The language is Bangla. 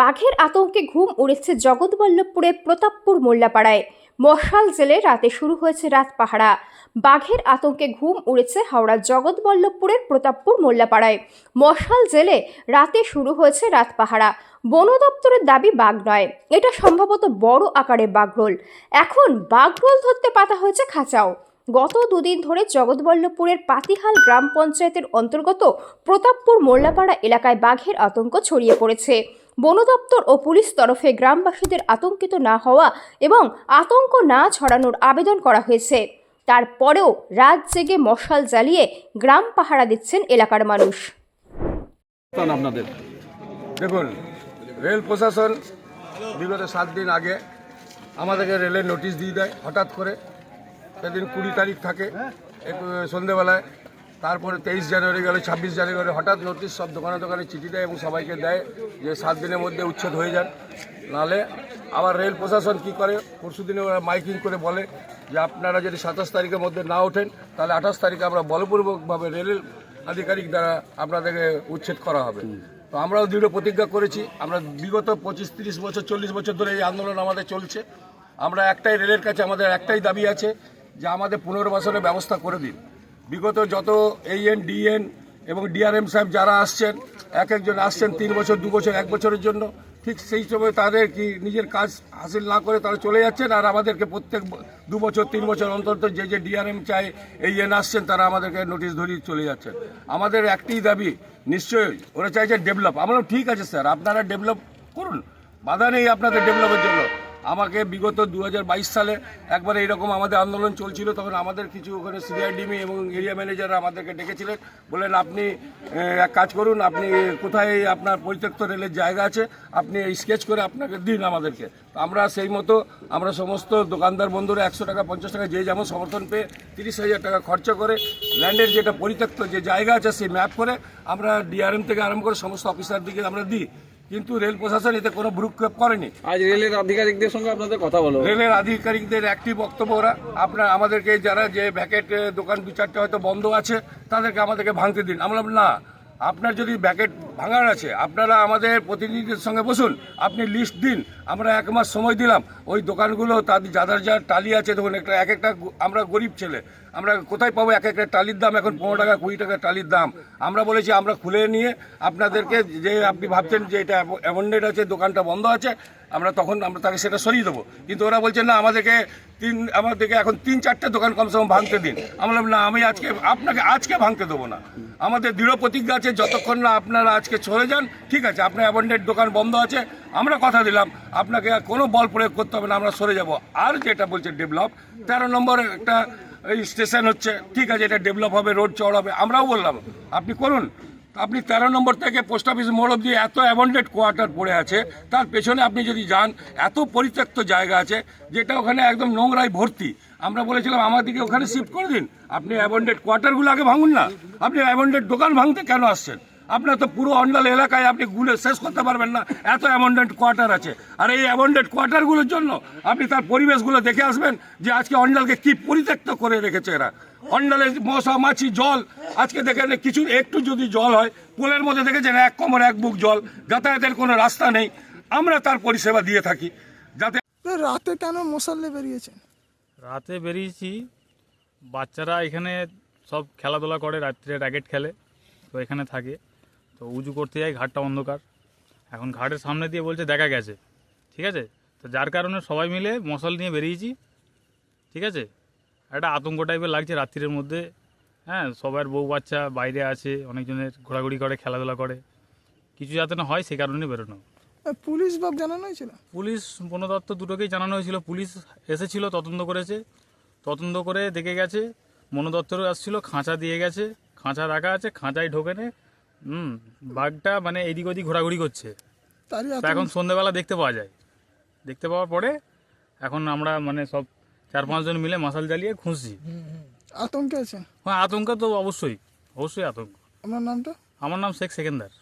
বাঘের আতঙ্কে ঘুম উড়েছে জগৎবল্লভপুরের প্রতাপপুর মোল্লাপাড়ায়। মশাল জেলে রাতে শুরু হয়েছে রাত পাহারা। বাঘের আতঙ্কে ঘুম উড়েছে হাওড়ার জগৎবল্লভপুরের প্রতাপপুর মোল্লাপাড়ায়। মশাল জেলে রাতে শুরু হয়েছে রাত পাহারা। বন দপ্তরের দাবি বাঘ নয়। এটা সম্ভবত বড় আকারে বাঘরোল। এখন বাঘরোল ধরতে পাতা হয়েছে খাঁচাও। গত দুদিন ধরে জগৎবল্লভপুরের পাতিহাল গ্রাম পঞ্চায়েতের অন্তর্গত প্রতাপপুর মোল্লাপাড়া এলাকায় বাঘের আতঙ্ক ছড়িয়ে পড়েছে। বন দপ্তর ও পুলিশ তরফে গ্রামবাসীদের আতঙ্কিত না হওয়া এবং আতঙ্ক না ছড়ানোর আবেদন করা হয়েছে। তারপরেও রাত জেগে মশাল জ্বালিয়ে গ্রাম পাহারা দিচ্ছেন এলাকার মানুষ। আপনাদের? দেখুন রেল প্রশাসন বিগত সাত দিন আগে আমাদেরকে রেলের নোটিশ দিয়ে দেয় হঠাৎ করে সেদিন কুড়ি তারিখ থাকে সন্ধেবেলায়। তারপরে তেইশ জানুয়ারি গেলে, ছাব্বিশ জানুয়ারি হঠাৎ নোটিশ সব দোকানে দোকানে চিঠি দেয় এবং সবাইকে দেয় যে সাত দিনের মধ্যে উচ্ছেদ হয়ে যান। নাহলে আবার রেল প্রশাসন কি করে? পরশু দিনে ওরা মাইকিং করে বলে যে আপনারা যদি সাতাশ তারিখের মধ্যে না ওঠেন, তাহলে আঠাশ তারিখে আমরা বলপূর্বকভাবে রেলের আধিকারিক দ্বারা আপনাদেরকে উচ্ছেদ করা হবে। তো আমরাও দৃঢ় প্রতিজ্ঞা করেছি। আমরা বিগত পঁচিশ, তিরিশ বছর, চল্লিশ বছর ধরে এই আন্দোলন আমাদের চলছে। আমরা একটাই রেলের কাছে আমাদের একটাই দাবি আছে যে আমাদের পুনর্বাসনের ব্যবস্থা করে দিন। বিগত যত এইএন ডিএন এবং ডিআরএম সাহেব যারা আসছেন এক একজন আসছেন তিন বছর, দু বছর, এক বছরের জন্য, ঠিক সেই সময় তাদের কি নিজের কাজ হাসিল না করে তারা চলে যাচ্ছেন? আর আমাদেরকে প্রত্যেক দু বছর, তিন বছর অন্তর যে যে ডিআরএম চাই এই এন আসছেন, তারা আমাদেরকে নোটিশ ধরিয়ে চলে যাচ্ছেন। আমাদের একটি দাবি, নিশ্চয়ই ওরা চাইছে ডেভেলপ আমরা ঠিক আছে স্যার আপনারা ডেভেলপ করুন। বাধা নেই আপনাদের ডেভেলপের জন্য। আমাকে বিগত দু হাজার বাইশ সালে একবার এইরকম আমাদের আন্দোলন চলছিল, তখন আমাদের কিছু ওখানে সিআইডিমি এবং এরিয়া ম্যানেজাররা আমাদেরকে ডেকেছিলেন। বললেন, আপনি এক কাজ করুন, আপনি কোথায় আপনার পরিত্যক্ত রেলের জায়গা আছে, আপনি স্কেচ করে আপনাকে দিন আমাদেরকে। আমরা সেই মতো, আমরা সমস্ত দোকানদার বন্ধুরা একশো টাকা, পঞ্চাশ টাকা, যে যেমন সমর্থন পেয়ে তিরিশ হাজার টাকা খরচা করে ল্যান্ডের যেটা পরিত্যক্ত যে জায়গা আছে, সেই ম্যাপ করে আমরা ডিআরএম থেকে আরম্ভ করে সমস্ত অফিসারদিকে আমরা দিই। কিন্তু রেল প্রশাসন এতে কোনো ভ্রুক্ষেপ করেনি। আজ রেলের আধিকারিকদের সঙ্গে আপনাদের কথা বলো। রেলের আধিকারিকদের একটি বক্তব্য ওরা। আপনার আমাদেরকে যারা যে ব্যাকেট দোকান দু চারটে হয়তো বন্ধ আছে তাদেরকে আমাদেরকে ভাঙতে দিন। আমরা না আপনার যদি ব্যাকেট ভাঙার আছে আপনারা আমাদের প্রতিনিধিদের সঙ্গে বসুন আপনি লিস্ট দিন। আমরা এক মাস সময় দিলাম। ওই দোকানগুলো তাদের যাদের যার টালি আছে দেখুন একটা এক একটা আমরা গরিব ছেলে। আমরা কোথায় পাবো? এক একটা টালির দাম এখন পনেরো টাকা, কুড়ি টাকা টালির দাম। আমরা বলেছি, আমরা খুলে নিয়ে আপনাদেরকে যে আপনি ভাবছেন যে এটা অ্যাবন্ডেড আছে, দোকানটা বন্ধ আছে, আমরা তখন আমরা তাকে সেটা সরিয়ে দেবো। কিন্তু ওরা বলছেন না, আমাদেরকে তিন, আমাদেরকে এখন তিন, চারটে দোকান কমসে কম ভাঙতে দিন। আমরা না, আমি আজকে, আপনাকে আজকে ভাঙতে দেবো না। আমাদের দৃঢ় প্রতিজ্ঞা আছে, যতক্ষণ না আপনারা আজকে চলে যান, ঠিক আছে, আপনার অ্যাবন্ডেড দোকান বন্ধ আছে, আমরা কথা দিলাম। আপনাকে কোনো বল প্রয়োগ করতে হবে না, আমরা সরে যাব। আর যেটা বলছে ডেভেলপ, তেরো নম্বর একটা এই স্টেশন হচ্ছে, ঠিক আছে, এটা ডেভেলপ হবে রোড চড় হবে আমরাও বললাম, আপনি করুন। আপনি তেরো নম্বর থেকে পোস্ট অফিস মোড় অব্দি এত অ্যাবন্ডেড কোয়ার্টার পড়ে আছে, তার পেছনে আপনি যদি যান, এত পরিত্যক্ত জায়গা আছে, যেটা ওখানে একদম নোংরায় ভর্তি। আমরা বলেছিলাম আমাদেরকে ওখানে শিফট করে দিন। আপনি অ্যাবন্ডেড কোয়ার্টারগুলো আগে ভাঙুন না। আপনি অ্যাবন্ডেড দোকান ভাঙতে কেন আসছেন? আপনার তো পুরো অন্ডাল এলাকায় আপনি গুলে শেষ করতে পারবেন না। এত অ্যাবন্ডেড কোয়ার্টার আছে। আর এই অ্যাবন্ডেড কোয়ার্টারগুলোর জন্য আপনি তার পরিবেশগুলো দেখে আসবেন যে আজকে অন্ডালকে কি পরিত্যক্ত করে রেখেছে এরা। অন্ডালে মশা মাছি জল আজকে দেখেন কিছু একটু যদি জল হয় পোলের মধ্যে দেখেছেন এক কোমর এক বুক জল যাতায়াতের কোনো রাস্তা নেই। আমরা তার পরিষেবা দিয়ে থাকি। যাতে রাতে কেন মশাল্লে বেরিয়েছেন? রাতে বেরিয়েছি। বাচ্চারা এখানে সব খেলাধুলা করে রাত্রে র্যাকেট খেলে তো এখানে থাকে। তো উজু করতে যাই ঘাটটা অন্ধকার। এখন ঘাটের সামনে দিয়ে বলছে দেখা গেছে ঠিক আছে? তো যার কারণে সবাই মিলে মশাল নিয়ে বেরিয়েছি ঠিক আছে? একটা আতঙ্ক টাইপের লাগছে রাত্রির মধ্যে। হ্যাঁ সবার বউ বাচ্চা বাইরে আছে অনেকজনের ঘোরাঘুরি করে খেলাধুলা করে। কিছু যাতে না হয় সে কারণে বেরোনো। পুলিশ বাব জানানো হয়েছিল পুলিশ বন দপ্তর দুটোকেই জানানো হয়েছিল। পুলিশ এসেছিল তদন্ত করেছে। তদন্ত করে দেখে গেছে বন দপ্তরও আসছিল খাঁচা দিয়ে গেছে খাঁচা রাখা আছে খাঁচায় ঢোকে নে হুম বাঘটা মানে এদিক ওদিক ঘোরাঘুরি করছে। তা এখন সন্ধ্যেবেলা দেখতে পাওয়া যায়। দেখতে পাওয়ার পরে এখন আমরা মানে সব চার পাঁচজন মিলে মশাল জ্বালিয়ে খুঁজছি। আতঙ্কে আছে? হ্যাঁ আতঙ্ক তো অবশ্যই অবশ্যই আতঙ্ক। আমার নামটা? আমার নাম শেখ সেকেন্দার।